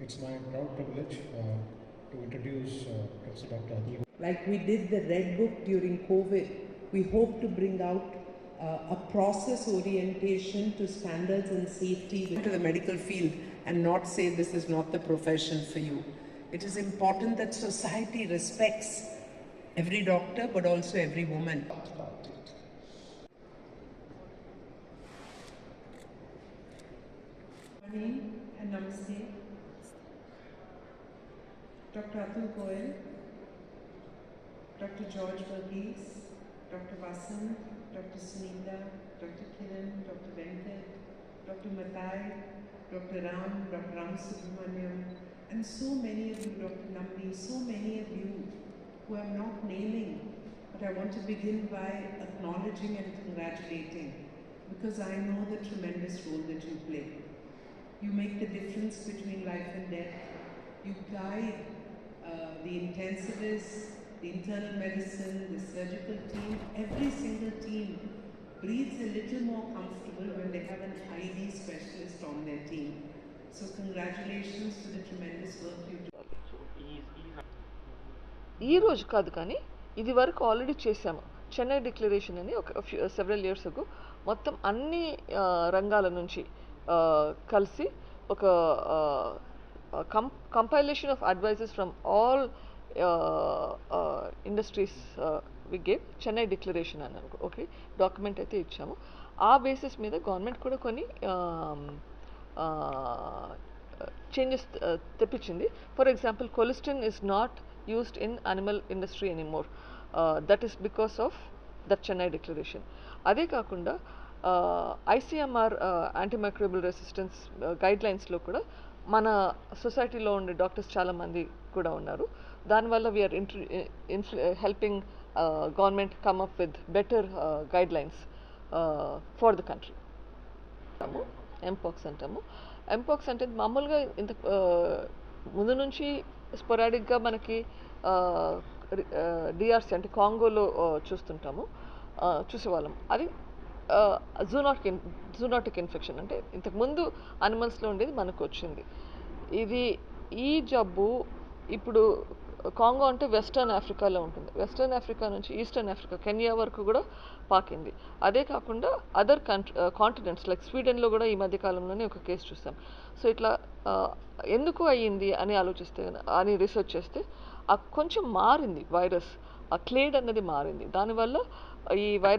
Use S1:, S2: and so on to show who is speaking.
S1: It's my proud privilege uh, to introduce uh, Professor Dr. Adil.
S2: Like we did the Red Book during COVID, we hope to bring out uh, a process orientation to standards and safety to the medical field and not say this is not the profession for you. It is important that society respects every doctor but also every woman.
S3: Namaste. Dr. Atul Goyal, Dr. George Verghese, Dr. Vasan, Dr. Sunita, Dr. Kiran, Dr. Venkat, Dr. Matai, Dr. Ram, Dr. Ram Subramaniam, and so many of you, Dr. Nambi, so many of you who I'm not naming, but I want to begin by acknowledging and congratulating because I know the tremendous role that you play. You make the difference between life and death. You guide uh, the intensivists, the internal medicine, the surgical team. Every single team breathes a little more comfortable when they have an ID specialist on their team. So, congratulations to the tremendous work you do.
S4: ఈ రోజు కాదు కానీ ఇది వరకు already చేశాము Chennai declaration అని ఒక several years మొత్తం అన్ని రంగాల నుంచి కలిసి ఒక com compilation of advises from all industries we gave Chennai declaration అని అనుకో ఓకే డాక్యుమెంట్ అయితే ఇచ్చాము. ఆ బేసిస్ మీద గవర్నమెంట్ కూడా కొన్ని చేంజెస్ తెప్పించింది. For example colistin is not used in animal industry anymore that is because of that Chennai declaration అదే కాకుండా ఐసీఎంఆర్ యాంటీమైక్రోబియల్ రెసిస్టెన్స్ గైడ్ లైన్స్లో కూడా మన సొసైటీలో ఉండే డాక్టర్స్ చాలామంది కూడా ఉన్నారు. దానివల్ల we're intra helping government come up with better guidelines for the country అంటాము ఎంపాక్స్ అంటాము. ఎంపాక్స్ అంటే మామూలుగా ఇంత ముందు నుంచి స్పొరాడిక్గా మనకి డిఆర్సీ అంటే కాంగోలో చూస్తుంటాము చూసేవాళ్ళం. అది జూనాటిక్ ఇన్ జూనాటిక్ ఇన్ఫెక్షన్ అంటే ఇంతకుముందు అనిమల్స్లో ఉండేది మనకు వచ్చింది. ఇది ఈ జబ్బు ఇప్పుడు కాంగో అంటే వెస్టర్న్ ఆఫ్రికాలో ఉంటుంది. వెస్టర్న్ ఆఫ్రికా నుంచి ఈస్టర్న్ ఆఫ్రికా కెన్యా వరకు కూడా పాకింది. అదే కాకుండా అదర్ కంట్రీ కాంటినెంట్స్ లైక్ స్వీడన్లో కూడా ఈ మధ్య కాలంలోనే ఒక కేసు చూసాం. సో ఇట్లా ఎందుకు అయ్యింది అని ఆలోచిస్తే అని రీసెర్చ్ చేస్తే ఆ కొంచెం మారింది వైరస్ ఆ క్లేడ్ అన్నది మారింది. దానివల్ల ఈ వైరస్